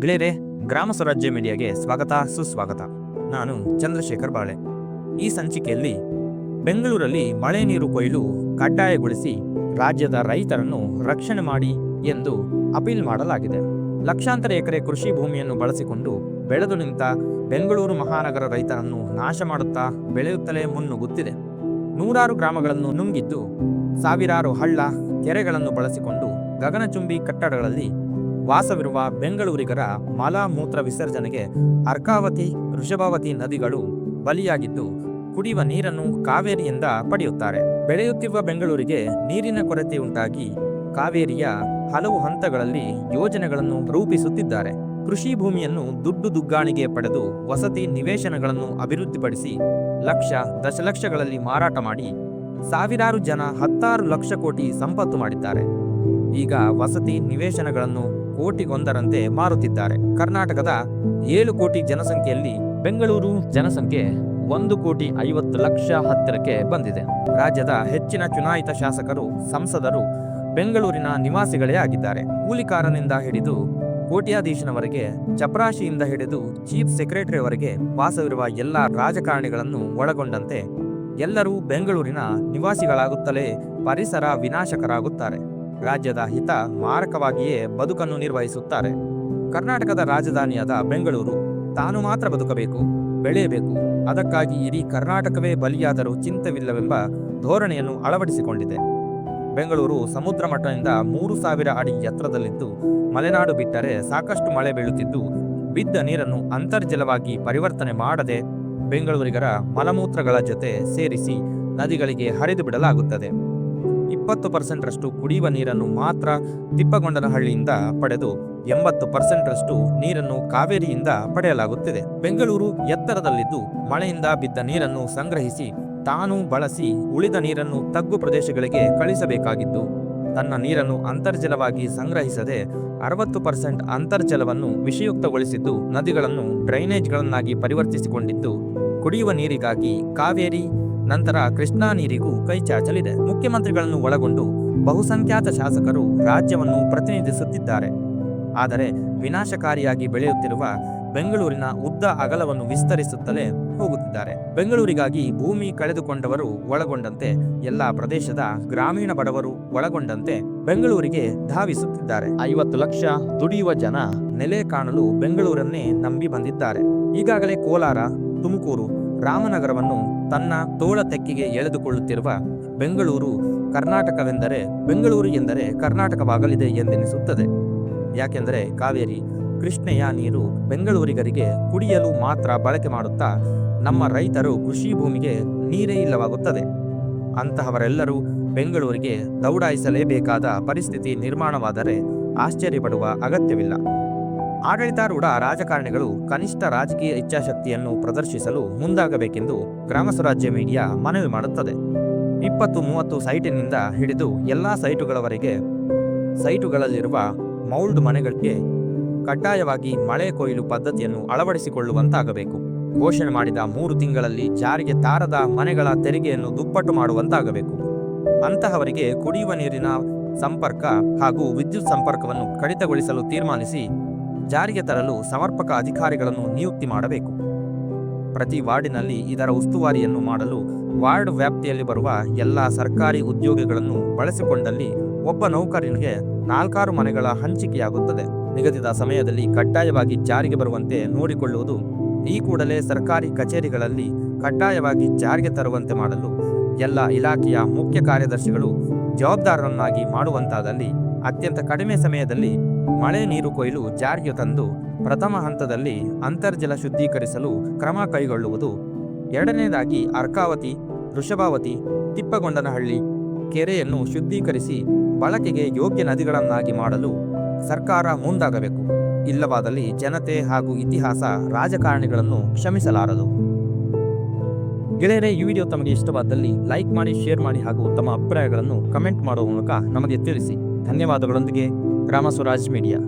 ಗೆಳೆಯರೆ ಗ್ರಾಮ ಸ್ವರಾಜ್ಯ ಮೀಡಿಯಾಗೆ ಸ್ವಾಗತ, ಸುಸ್ವಾಗತ. ನಾನು ಚಂದ್ರಶೇಖರ್ ಬಾಳೆ. ಈ ಸಂಚಿಕೆಯಲ್ಲಿ ಬೆಂಗಳೂರಲ್ಲಿ ಮಳೆ ನೀರು ಕೊಯ್ಲು ಕಡ್ಡಾಯಗೊಳಿಸಿ ರಾಜ್ಯದ ರೈತರನ್ನು ರಕ್ಷಣೆ ಮಾಡಿ ಎಂದು ಅಪೀಲ್ ಮಾಡಲಾಗಿದೆ. ಲಕ್ಷಾಂತರ ಎಕರೆ ಕೃಷಿ ಭೂಮಿಯನ್ನು ಬಳಸಿಕೊಂಡು ಬೆಳೆದು ನಿಂತ ಬೆಂಗಳೂರು ಮಹಾನಗರ ರೈತರನ್ನು ನಾಶ ಮಾಡುತ್ತಾ ಬೆಳೆಯುತ್ತಲೇ ಮುನ್ನುಗ್ಗುತ್ತಿದೆ. ನೂರಾರು ಗ್ರಾಮಗಳನ್ನು ನುಂಗಿದ್ದು ಸಾವಿರಾರು ಹಳ್ಳ, ಕೆರೆಗಳನ್ನು ಬಳಸಿಕೊಂಡು ಗಗನಚುಂಬಿ ಕಟ್ಟಡಗಳಲ್ಲಿ ವಾಸವಿರುವ ಬೆಂಗಳೂರಿಗರ ಮಲ ಮೂತ್ರ ವಿಸರ್ಜನೆಗೆ ಅರ್ಕಾವತಿ ವೃಷಭಾವತಿ ನದಿಗಳು ಬಲಿಯಾಗಿದ್ದು ಕುಡಿಯುವ ನೀರನ್ನು ಕಾವೇರಿಯಿಂದ ಪಡೆಯುತ್ತಾರೆ. ಬೆಳೆಯುತ್ತಿರುವ ಬೆಂಗಳೂರಿಗೆ ನೀರಿನ ಕೊರತೆ ಉಂಟಾಗಿ ಕಾವೇರಿಯ ಹಲವು ಹಂತಗಳಲ್ಲಿ ಯೋಜನೆಗಳನ್ನು ರೂಪಿಸುತ್ತಿದ್ದಾರೆ. ಕೃಷಿ ಭೂಮಿಯನ್ನು ದುಡ್ಡು ದುಗ್ಗಾಣಿಗೆ ಪಡೆದು ವಸತಿ ನಿವೇಶನಗಳನ್ನು ಅಭಿವೃದ್ಧಿಪಡಿಸಿ ಲಕ್ಷ, ದಶಲಕ್ಷಗಳಲ್ಲಿ ಮಾರಾಟ ಮಾಡಿ ಸಾವಿರಾರು ಜನ ಹತ್ತಾರು ಲಕ್ಷ ಕೋಟಿ ಸಂಪತ್ತು ಮಾಡಿದ್ದಾರೆ. ಈಗ ವಸತಿ ನಿವೇಶನಗಳನ್ನು ಕೋಟಿಗೊಂದರಂತೆ ಮಾರುತ್ತಿದ್ದಾರೆ. ಕರ್ನಾಟಕದ ಏಳು ಕೋಟಿ ಜನಸಂಖ್ಯೆಯಲ್ಲಿ ಬೆಂಗಳೂರು ಜನಸಂಖ್ಯೆ ಒಂದು ಕೋಟಿ ಐವತ್ತು ಲಕ್ಷ ಹತ್ತಿರಕ್ಕೆ ಬಂದಿದೆ. ರಾಜ್ಯದ ಹೆಚ್ಚಿನ ಚುನಾಯಿತ ಶಾಸಕರು, ಸಂಸದರು ಬೆಂಗಳೂರಿನ ನಿವಾಸಿಗಳೇ ಆಗಿದ್ದಾರೆ. ಕೂಲಿಕಾರನಿಂದ ಹಿಡಿದು ಕೋಟ್ಯಾಧೀಶನವರೆಗೆ ಚಪರಾಶಿಯಿಂದ ಹಿಡಿದು ಚೀಫ್ ಸೆಕ್ರೆಟರಿವರೆಗೆ ವಾಸವಿರುವ ಎಲ್ಲ ರಾಜಕಾರಣಿಗಳನ್ನು ಒಳಗೊಂಡಂತೆ ಎಲ್ಲರೂ ಬೆಂಗಳೂರಿನ ನಿವಾಸಿಗಳಾಗುತ್ತಲೇ ಪರಿಸರ ವಿನಾಶಕರಾಗುತ್ತಾರೆ. ರಾಜ್ಯದ ಹಿತ ಮಾರಕವಾಗಿಯೇ ಬದುಕನ್ನು ನಿರ್ವಹಿಸುತ್ತಾರೆ. ಕರ್ನಾಟಕದ ರಾಜಧಾನಿಯಾದ ಬೆಂಗಳೂರು, ತಾನು ಮಾತ್ರ ಬದುಕಬೇಕು, ಬೆಳೆಯಬೇಕು, ಅದಕ್ಕಾಗಿ ಇಡೀ ಕರ್ನಾಟಕವೇ ಬಲಿಯಾದರೂ ಚಿಂತವಿಲ್ಲವೆಂಬ ಧೋರಣೆಯನ್ನು ಅಳವಡಿಸಿಕೊಂಡಿದೆ. ಬೆಂಗಳೂರು ಸಮುದ್ರ ಮಟ್ಟದಿಂದ ಮೂರು ಸಾವಿರ ಅಡಿ ಎತ್ತರದಲ್ಲಿದ್ದು, ಮಲೆನಾಡು ಬಿಟ್ಟರೆ ಸಾಕಷ್ಟು ಮಳೆ ಬೀಳುತ್ತಿದ್ದು, ಬಿದ್ದ ನೀರನ್ನು ಅಂತರ್ಜಲವಾಗಿ ಪರಿವರ್ತನೆ ಮಾಡದೆ ಬೆಂಗಳೂರಿಗರ ಮಲಮೂತ್ರಗಳ ಜೊತೆ ಸೇರಿಸಿ ನದಿಗಳಿಗೆ ಹರಿದು ಬಿಡಲಾಗುತ್ತದೆ ಇಪ್ಪತ್ತು ಪರ್ಸೆಂಟ್ರಷ್ಟು ಕುಡಿಯುವ ನೀರನ್ನು ಮಾತ್ರ ತಿಪ್ಪಗೊಂಡನಹಳ್ಳಿಯಿಂದ ಪಡೆದು ಎಂಬತ್ತು ಪರ್ಸೆಂಟ್ರಷ್ಟು ನೀರನ್ನು ಕಾವೇರಿಯಿಂದ ಪಡೆಯಲಾಗುತ್ತಿದೆ. ಬೆಂಗಳೂರು ಎತ್ತರದಲ್ಲಿದ್ದು ಮಳೆಯಿಂದ ಬಿದ್ದ ನೀರನ್ನು ಸಂಗ್ರಹಿಸಿ ತಾನು ಬಳಸಿ ಉಳಿದ ನೀರನ್ನು ತಗ್ಗು ಪ್ರದೇಶಗಳಿಗೆ ಕಳಿಸಬೇಕಾಗಿದ್ದು ತನ್ನ ನೀರನ್ನು ಅಂತರ್ಜಲವಾಗಿ ಸಂಗ್ರಹಿಸದೆ ಅರವತ್ತು ಪರ್ಸೆಂಟ್ ಅಂತರ್ಜಲವನ್ನು ವಿಷಯುಕ್ತಗೊಳಿಸಿದ್ದು ನದಿಗಳನ್ನು ಡ್ರೈನೇಜ್ಗಳನ್ನಾಗಿ ಪರಿವರ್ತಿಸಿಕೊಂಡಿದ್ದು. ಕುಡಿಯುವ ನೀರಿಗಾಗಿ ಕಾವೇರಿ ನಂತರ ಕೃಷ್ಣಾ ನೀರಿಗೂ ಕೈಚಾಚಲಿದೆ ಮುಖ್ಯಮಂತ್ರಿಗಳನ್ನು ಒಳಗೊಂಡು ಬಹುಸಂಖ್ಯಾತ ಶಾಸಕರು ರಾಜ್ಯವನ್ನು ಪ್ರತಿನಿಧಿಸುತ್ತಿದ್ದಾರೆ. ಆದರೆ ವಿನಾಶಕಾರಿಯಾಗಿ ಬೆಳೆಯುತ್ತಿರುವ ಬೆಂಗಳೂರಿನ ಉದ್ದ ಅಗಲವನ್ನು ವಿಸ್ತರಿಸುತ್ತಲೇ ಹೋಗುತ್ತಿದ್ದಾರೆ. ಬೆಂಗಳೂರಿಗಾಗಿ ಭೂಮಿ ಕಳೆದುಕೊಂಡವರು ಒಳಗೊಂಡಂತೆ, ಎಲ್ಲ ಪ್ರದೇಶದ ಗ್ರಾಮೀಣ ಬಡವರು ಒಳಗೊಂಡಂತೆ ಬೆಂಗಳೂರಿಗೆ ಧಾವಿಸುತ್ತಿದ್ದಾರೆ. ಐವತ್ತು ಲಕ್ಷ ದುಡಿಯುವ ಜನ ನೆಲೆ ಕಾಣಲು ಬೆಂಗಳೂರನ್ನೇ ನಂಬಿ ಬಂದಿದ್ದಾರೆ. ಈಗಾಗಲೇ ಕೋಲಾರ, ತುಮಕೂರು ರಾಮನಗರವನ್ನು ತನ್ನ ತೋಳ ತೆಕ್ಕಿಗೆ ಎಳೆದುಕೊಳ್ಳುತ್ತಿರುವ ಬೆಂಗಳೂರು ಕರ್ನಾಟಕವೆಂದರೆ, ಬೆಂಗಳೂರು ಎಂದರೆ ಕರ್ನಾಟಕವಾಗಲಿದೆ ಎಂದೆನಿಸುತ್ತದೆ. ಯಾಕೆಂದರೆ ಕಾವೇರಿ ಕೃಷ್ಣೆಯ ನೀರು ಬೆಂಗಳೂರಿಗರಿಗೆ ಕುಡಿಯಲು ಮಾತ್ರ ಬಳಕೆ ಮಾಡುತ್ತಾ ನಮ್ಮ ರೈತರು ಕೃಷಿ ಭೂಮಿಗೆ ನೀರೇ ಇಲ್ಲವಾಗುತ್ತದೆ. ಅಂತಹವರೆಲ್ಲರೂ ಬೆಂಗಳೂರಿಗೆ ದೌಡಾಯಿಸಲೇಬೇಕಾದ ಪರಿಸ್ಥಿತಿ ನಿರ್ಮಾಣವಾದರೆ ಆಶ್ಚರ್ಯಪಡುವ ಅಗತ್ಯವಿಲ್ಲ. ಆಡಳಿತಾರೂಢ ರಾಜಕಾರಣಿಗಳು ಕನಿಷ್ಠ ರಾಜಕೀಯ ಇಚ್ಛಾಶಕ್ತಿಯನ್ನು ಪ್ರದರ್ಶಿಸಲು ಮುಂದಾಗಬೇಕೆಂದು ಗ್ರಾಮ ಸ್ವರಾಜ್ಯ ಮೀಡಿಯಾ ಮನವಿ ಮಾಡುತ್ತದೆ. ಇಪ್ಪತ್ತು ಮೂವತ್ತು ಸೈಟಿನಿಂದ ಹಿಡಿದು ಎಲ್ಲ ಸೈಟುಗಳವರೆಗೆ ಸೈಟುಗಳಲ್ಲಿರುವ ಮೌಲ್ಡ್ ಮನೆಗಳಿಗೆ ಕಡ್ಡಾಯವಾಗಿ ಮಳೆ ಕೊಯ್ಲು ಪದ್ಧತಿಯನ್ನು ಅಳವಡಿಸಿಕೊಳ್ಳುವಂತಾಗಬೇಕು. ಘೋಷಣೆ ಮಾಡಿದ ಮೂರು ತಿಂಗಳಲ್ಲಿ ಜಾರಿಗೆ ತಾರದ ಮನೆಗಳ ತೆರಿಗೆಯನ್ನು ದುಪ್ಪಟ್ಟು ಮಾಡುವಂತಾಗಬೇಕು. ಅಂತಹವರಿಗೆ ಕುಡಿಯುವ ನೀರಿನ ಸಂಪರ್ಕ ಹಾಗೂ ವಿದ್ಯುತ್ ಸಂಪರ್ಕವನ್ನು ಕಡಿತಗೊಳಿಸಲು ತೀರ್ಮಾನಿಸಿ ಜಾರಿಗೆ ತರಲು ಸಮರ್ಪಕ ಅಧಿಕಾರಿಗಳನ್ನು ನಿಯುಕ್ತಿ ಮಾಡಬೇಕು. ಪ್ರತಿ ವಾರ್ಡಿನಲ್ಲಿ ಇದರ ಉಸ್ತುವಾರಿಯನ್ನು ಮಾಡಲು ವಾರ್ಡ್ ವ್ಯಾಪ್ತಿಯಲ್ಲಿ ಬರುವ ಎಲ್ಲ ಸರ್ಕಾರಿ ಉದ್ಯೋಗಿಗಳನ್ನು ಬಳಸಿಕೊಂಡಲ್ಲಿ ಒಬ್ಬ ನೌಕರನಿಗೆ ನಾಲ್ಕಾರು ಮನೆಗಳ ಹಂಚಿಕೆಯಾಗುತ್ತದೆ. ನಿಗದಿತ ಸಮಯದಲ್ಲಿ ಕಡ್ಡಾಯವಾಗಿ ಜಾರಿಗೆ ಬರುವಂತೆ ನೋಡಿಕೊಳ್ಳುವುದು ಈ ಕೂಡಲೇ ಸರ್ಕಾರಿ ಕಚೇರಿಗಳಲ್ಲಿ ಕಡ್ಡಾಯವಾಗಿ ಜಾರಿಗೆ ತರುವಂತೆ ಮಾಡಲು ಎಲ್ಲ ಇಲಾಖೆಯ ಮುಖ್ಯ ಕಾರ್ಯದರ್ಶಿಗಳು ಜವಾಬ್ದಾರರನ್ನಾಗಿ ಮಾಡುವಂತಾದಲ್ಲಿ ಅತ್ಯಂತ ಕಡಿಮೆ ಸಮಯದಲ್ಲಿ ಮಳೆ ನೀರು ಕೊಯ್ಲು ಜಾರಿಗೆ ತಂದು ಪ್ರಥಮ ಹಂತದಲ್ಲಿ ಅಂತರ್ಜಲ ಶುದ್ಧೀಕರಿಸಲು ಕ್ರಮ ಕೈಗೊಳ್ಳುವುದು. ಎರಡನೇದಾಗಿ ಅರ್ಕಾವತಿ ವೃಷಭಾವತಿ ತಿಪ್ಪಗೊಂಡನಹಳ್ಳಿ ಕೆರೆಯನ್ನು ಶುದ್ಧೀಕರಿಸಿ ಬಳಕೆಗೆ ಯೋಗ್ಯ ನದಿಗಳನ್ನಾಗಿ ಮಾಡಲು ಸರ್ಕಾರ ಮುಂದಾಗಬೇಕು. ಇಲ್ಲವಾದಲ್ಲಿ ಜನತೆ ಹಾಗೂ ಇತಿಹಾಸ ರಾಜಕಾರಣಿಗಳನ್ನು ಕ್ಷಮಿಸಲಾರದು. ಗೆಳೆಯರೆ, ಈ ವಿಡಿಯೋ ತಮಗೆ ಇಷ್ಟವಾದಲ್ಲಿ ಲೈಕ್ ಮಾಡಿ, ಶೇರ್ ಮಾಡಿ ಹಾಗೂ ತಮ್ಮ ಅಭಿಪ್ರಾಯಗಳನ್ನು ಕಮೆಂಟ್ ಮಾಡುವ ಮೂಲಕ ನಮಗೆ ತಿಳಿಸಿ. ಧನ್ಯವಾದಗಳೊಂದಿಗೆ. ಗ್ರಾಮ ಸ್ವರಾಜ್ ಮೀಡಿಯಾ